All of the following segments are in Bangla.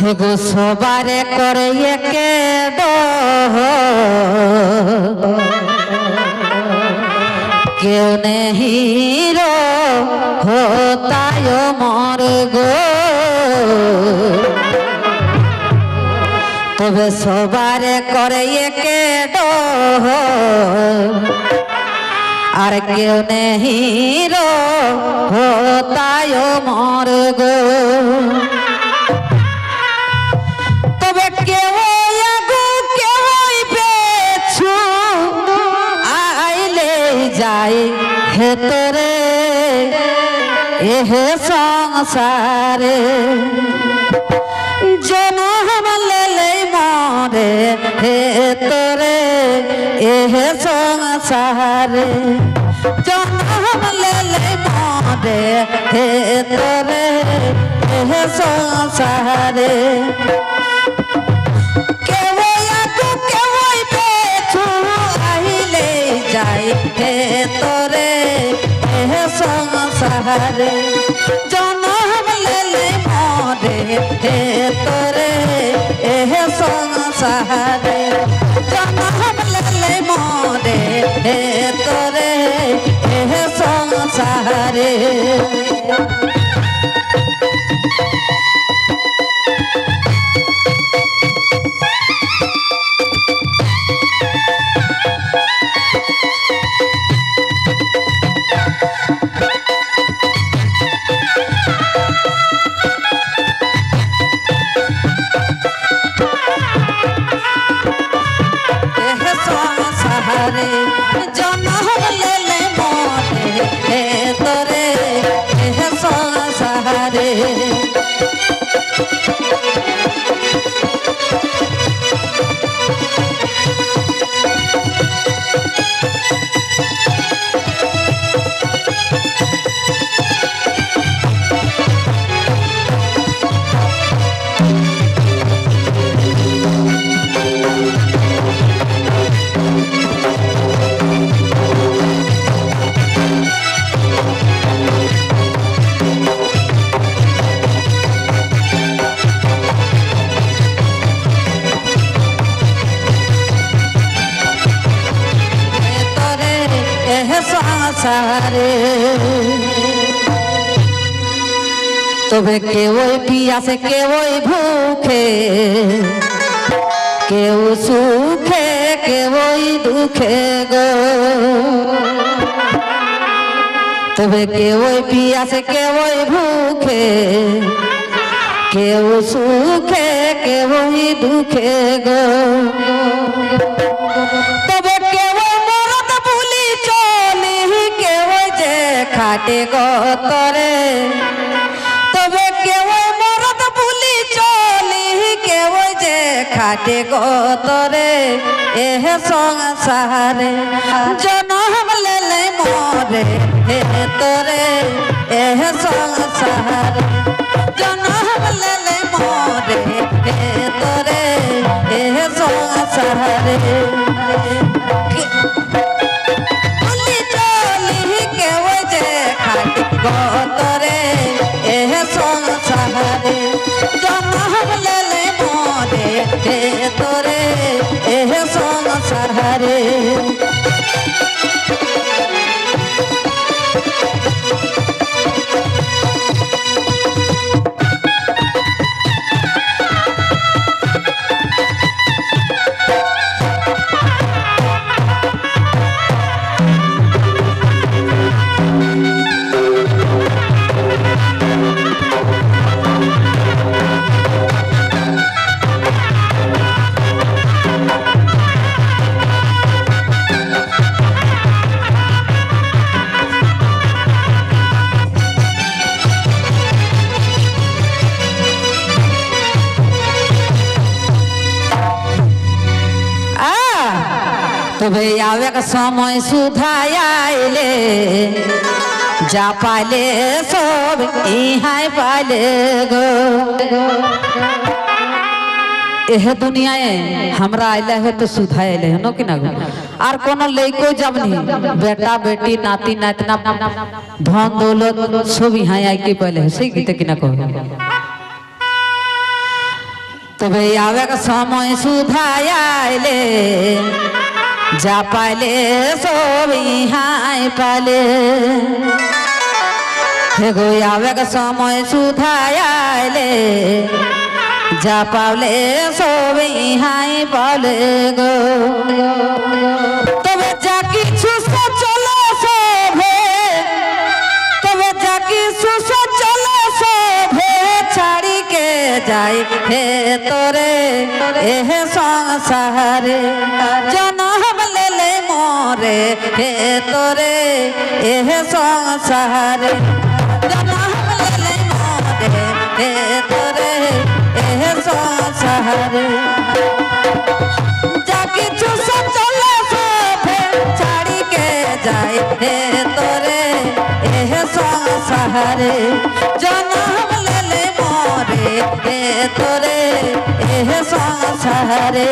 হেগো সবারে করে একে ডহ কেউ নেহিরো হতায় মর গো। তবে সবারে করে একে ডহ আর কেউ নেহিরো হতায় মর গো তবে কেউ আগু, কেউ পেছু আইলে যাই হেতরে এহে সংসারে হেতরে এহে সংসারে জনম লেলে মরে। হেতরে এহে সংসারে হে তোরে হে সংসারে জনম লেলে মরে। হে তোরে সংসারে এহ সংসারে তবে কেউই পিয়াসে কেউই ভুখে? কেউ সুখে, কেউই দুঃখে গো। তবে কেউই পিয়াসে কেউই ভুখে? কেউ সুখে, কেউই দুঃখে গো। খাটে গতরে তবে কেউ মরদ ভুলি চলি কেউ যে খাটে গতরে এহ সংসারে, জনম লেলে মরে হে তোরে। এহ সংসারে, জনম হে তোরে এহ সংসারে তবে আবেগ সময় সুধাই আইলে যা পাইলে সব ইহাই পাইলে গো एह दुनियाए हमरा आइले है तो सुधा आइले है नो कि ना गो? আর কোন লইকো যাবনি বেটা বেটি নাতি নাতনা ধন দৌলত সবই হাই আই কি পাইলে সেই গীতে কিনা কবে তবে আবেগ সময় সুধাই আইলে যা পালে সবই হাই পাইলে। হে গো, আবেগ সময় সুধাই আইলে। যা পাওলে সবই হাই পালে গো। তবে যা কিছু তবে যা ছাড়িকে যাই হে তোরে এহ সংসারে মরে হে তোরে এহ সংসারে। মরে হে তোরে এহ সংসারে। যা কিছু চলে ছাড়িকে যায়, হে তোরে এহ সংসারে। জনম লেলে মরে, হে তোরে এহ সংসারে।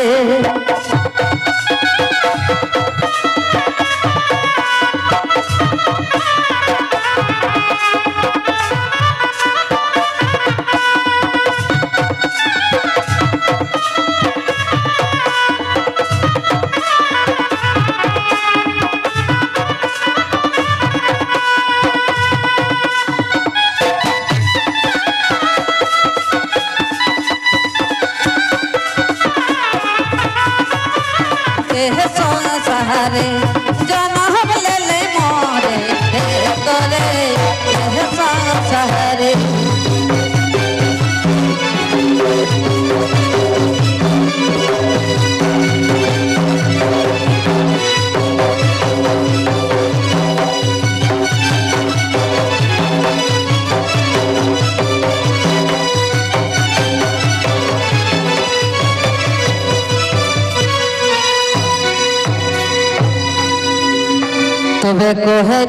সংসারে জনম লেলে মরে হে তোরে এহ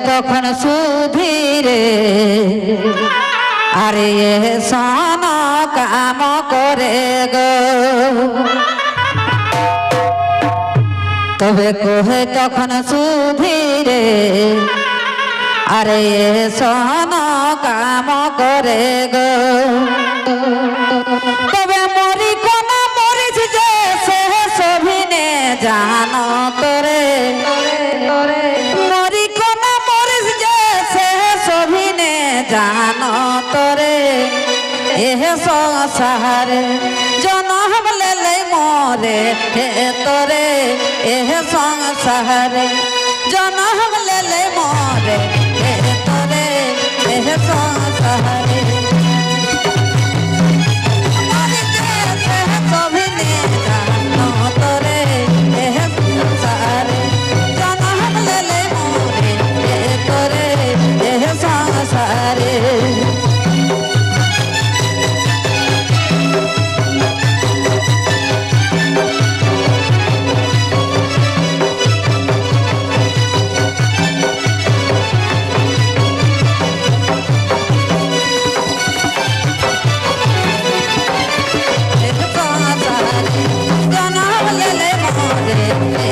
তখন সুধীরে, আরে সন কাম করে গো। তবে কোহে তখন সুধীরে, আরে সন কাম করে গো। এহ সংসারে, জনম লেলে মরে। হে তোরে, এহ সংসারে, জনম লেলে মরে। হে তোরে, এহ সংসারে। Yeah.